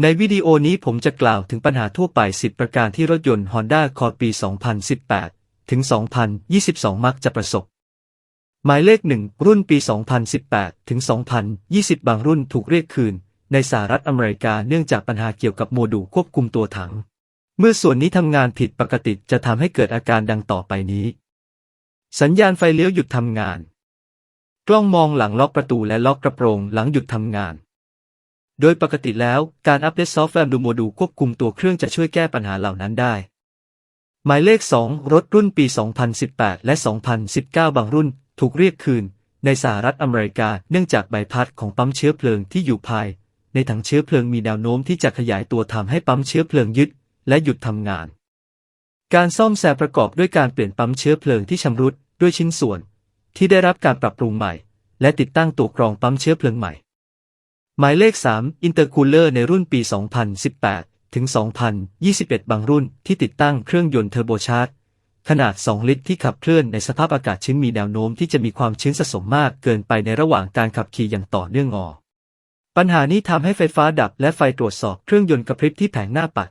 ในวิดีโอนี้ผมจะกล่าวถึงปัญหาทั่วไป 10 ประการที่รถยนต์ Honda Accord ปี 2018 ถึง 2022 มักจะประสบ หมายเลข 1 รุ่นปี 2018 ถึง 2020 บางรุ่นถูกเรียกคืน ในสหรัฐอเมริกาเนื่องจากปัญหาเกี่ยวกับโมดูลควบคุมตัวถัง เมื่อส่วนนี้ทำงานผิดปกติจะทำให้เกิดอาการดังต่อไปนี้ สัญญาณไฟเลี้ยวหยุดทำงาน กล้องมองหลังล็อกประตูและล็อกกระโปรงหลังหยุดทำงาน โดยปกติแล้วการอัปเดตซอฟต์แวร์ดูโมดูลควบคุมตัวเครื่องจะช่วยแก้ปัญหาเหล่านั้นได้ หมายเลข 2 รถรุ่นปี 2018 และ 2019 บางรุ่นถูกเรียกคืน ในสหรัฐอเมริกาเนื่องจากใบพัดของปั๊มเชื้อเพลิงที่อยู่ภาย ในถังเชื้อเพลิงมีแนวโน้มที่จะขยายตัวทำให้ปั๊มเชื้อเพลิงยึด และหยุดทำงาน การซ่อมแซมประกอบด้วยการเปลี่ยนปั๊มเชื้อเพลิงที่ชำรุดด้วยชิ้นส่วน ที่ได้รับการปรับปรุงใหม่ และติดตั้งตัวกรองปั๊มเชื้อเพลิงใหม่ หมายเลข3 Intercooler ในรุ่นปี 2018 ถึง 2021 บางรุ่นที่ติดตั้งเครื่องยนต์เทอร์โบชาร์จขนาด 2 ลิตรที่ขับเคลื่อนในสภาพอากาศชื้นมีแนวโน้มที่จะมีความชื้นสะสมมากเกินไปในระหว่างการขับขี่อย่างต่อเนื่องงอปัญหานี้ทำให้ไฟฟ้าดับและไฟตรวจสอบเครื่องยนต์กระพริบที่แผงหน้าปัด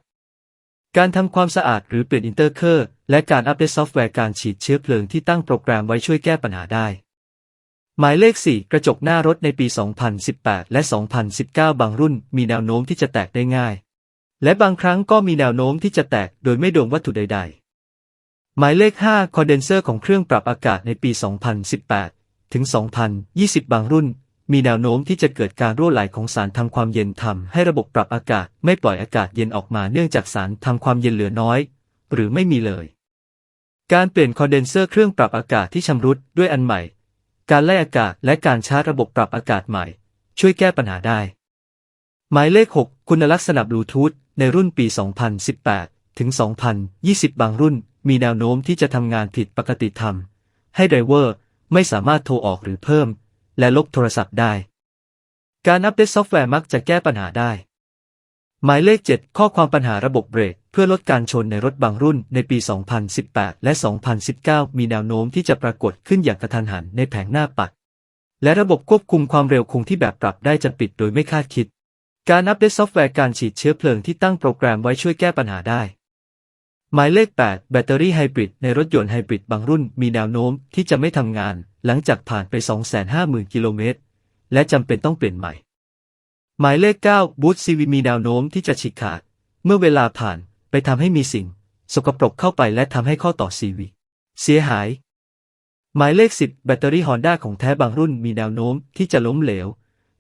การทำความสะอาดหรือเปลี่ยนอินเตอร์เคอร์และการอัปเดตซอฟต์แวร์การฉีดเชื้อเพลิงที่ตั้งโปรแกรมไว้ช่วยแก้ปัญหาได้ หมายเลข 4 กระจกหน้ารถในปี 2018 และ 2019 บางรุ่นมีแนวโน้มที่จะแตกได้ง่าย และบางครั้งก็มีแนวโน้มที่จะแตกโดยไม่โดนวัตถุใด ๆ หมายเลข 5 คอนเดนเซอร์ของเครื่องปรับอากาศในปี 2018 ถึง 2020 บางรุ่น มีแนวโน้มที่จะเกิดการรั่วไหลของสารทำความเย็นทำให้ระบบปรับอากาศไม่ปล่อยอากาศเย็นออกมาเนื่องจากสารทำความเย็นเหลือน้อย หรือไม่มีเลย การเปลี่ยนคอนเดนเซอร์เครื่องปรับอากาศที่ชำรุดด้วยอันใหม่ การไล่อากาศและการชาร์จระบบปรับอากาศใหม่ ช่วยแก้ปัญหาได้ หมายเลข 6 คุณลักษณะบลูทูธในรุ่นปี 2018 ถึง 2020 บางรุ่น มีแนวโน้มที่จะทำงานผิดปกติทำให้ไดรเวอร์ไม่สามารถโทรออกหรือเพิ่ม และลบโทรศัพท์ได้ การอัปเดตซอฟต์แวร์มักจะแก้ปัญหาได้ หมายเลข 7 ข้อความปัญหาระบบเบรก เพื่อลดการชนในรถบางรุ่นในปี 2018 และ 2019 มีแนวโน้มที่จะปรากฏขึ้นอย่างกระทันหันในแผงหน้าปัด และระบบควบคุมความเร็วคงที่แบบปรับได้จะปิดโดยไม่คาดคิด การอัปเดตซอฟต์แวร์การฉีดเชื้อเพลิงที่ตั้งโปรแกรมไว้ช่วยแก้ปัญหาได้ หมายเลข 8 แบตเตอรี่ไฮบริดในรถยนต์ไฮบริดบางรุ่นมีแนวโน้มที่จะไม่ทำงาน หลังจากผ่านไป 250,000 กิโลเมตร และจำเป็นต้องเปลี่ยนใหม่ หมายเลข 9บูตซีวีมีแนวโน้มที่จะฉีกขาด เมื่อเวลาผ่าน ไปทำให้มีสิ่ง สกปรกเข้าไปและทำให้ข้อต่อซีวีเสียหาย หมายเลข 10 แบตเตอรี่ฮอนด้าของแท้บางรุ่นมีแนวโน้มที่จะล้มเหลว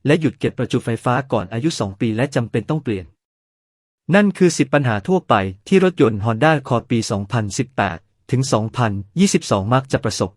และหยุดเก็บประจุไฟฟ้าก่อนอายุ 2 ปีและจำเป็นต้องเปลี่ยน นั่นคือ 10 ปัญหาทั่วไปที่รถยนต์ Honda Accord ปี 2018 ถึง 2022 มักจะประสบ